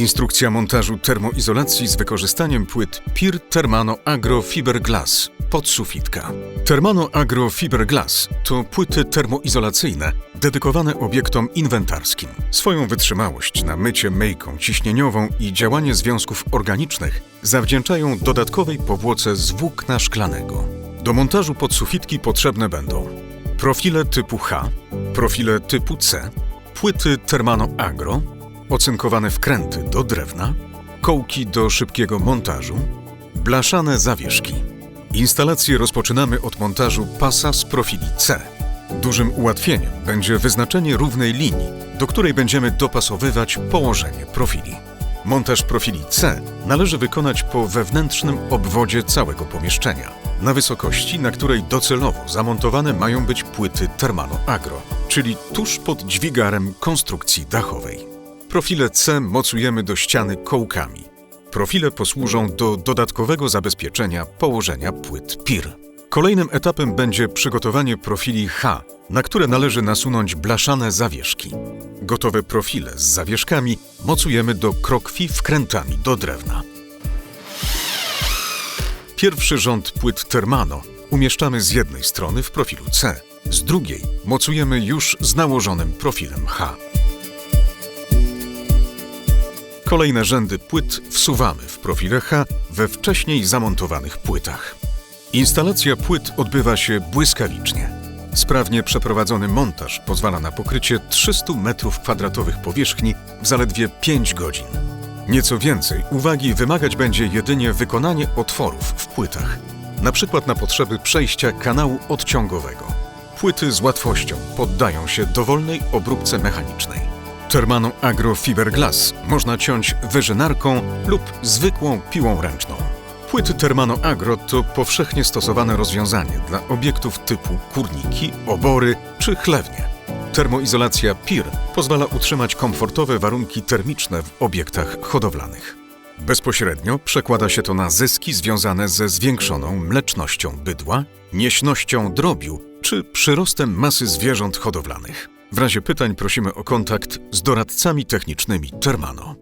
Instrukcja montażu termoizolacji z wykorzystaniem płyt PIR Thermano Agro Fiberglass podsufitka. Thermano Agro Fiberglass to płyty termoizolacyjne dedykowane obiektom inwentarskim. Swoją wytrzymałość na mycie myjką ciśnieniową i działanie związków organicznych zawdzięczają dodatkowej powłoce z włókna szklanego. Do montażu podsufitki potrzebne będą profile typu H, profile typu C, płyty Thermano Agro, ocynkowane wkręty do drewna, kołki do szybkiego montażu, blaszane zawieszki. Instalację rozpoczynamy od montażu pasa z profili C. Dużym ułatwieniem będzie wyznaczenie równej linii, do której będziemy dopasowywać położenie profili. Montaż profili C należy wykonać po wewnętrznym obwodzie całego pomieszczenia, na wysokości, na której docelowo zamontowane mają być płyty Thermano Agro, czyli tuż pod dźwigarem konstrukcji dachowej. Profile C mocujemy do ściany kołkami. Profile posłużą do dodatkowego zabezpieczenia położenia płyt PIR. Kolejnym etapem będzie przygotowanie profili H, na które należy nasunąć blaszane zawieszki. Gotowe profile z zawieszkami mocujemy do krokwi wkrętami do drewna. Pierwszy rząd płyt Thermano umieszczamy z jednej strony w profilu C, z drugiej mocujemy już z nałożonym profilem H. Kolejne rzędy płyt wsuwamy w profile H we wcześniej zamontowanych płytach. Instalacja płyt odbywa się błyskawicznie. Sprawnie przeprowadzony montaż pozwala na pokrycie 300 m2 powierzchni w zaledwie 5 godzin. Nieco więcej uwagi wymagać będzie jedynie wykonanie otworów w płytach, na przykład na potrzeby przejścia kanału odciągowego. Płyty z łatwością poddają się dowolnej obróbce mechanicznej. Thermano Agro Fiberglass można ciąć wyżynarką lub zwykłą piłą ręczną. Płyty Thermano Agro to powszechnie stosowane rozwiązanie dla obiektów typu kurniki, obory czy chlewnie. Termoizolacja PIR pozwala utrzymać komfortowe warunki termiczne w obiektach hodowlanych. Bezpośrednio przekłada się to na zyski związane ze zwiększoną mlecznością bydła, nieśnością drobiu czy przyrostem masy zwierząt hodowlanych. W razie pytań prosimy o kontakt z doradcami technicznymi Termano.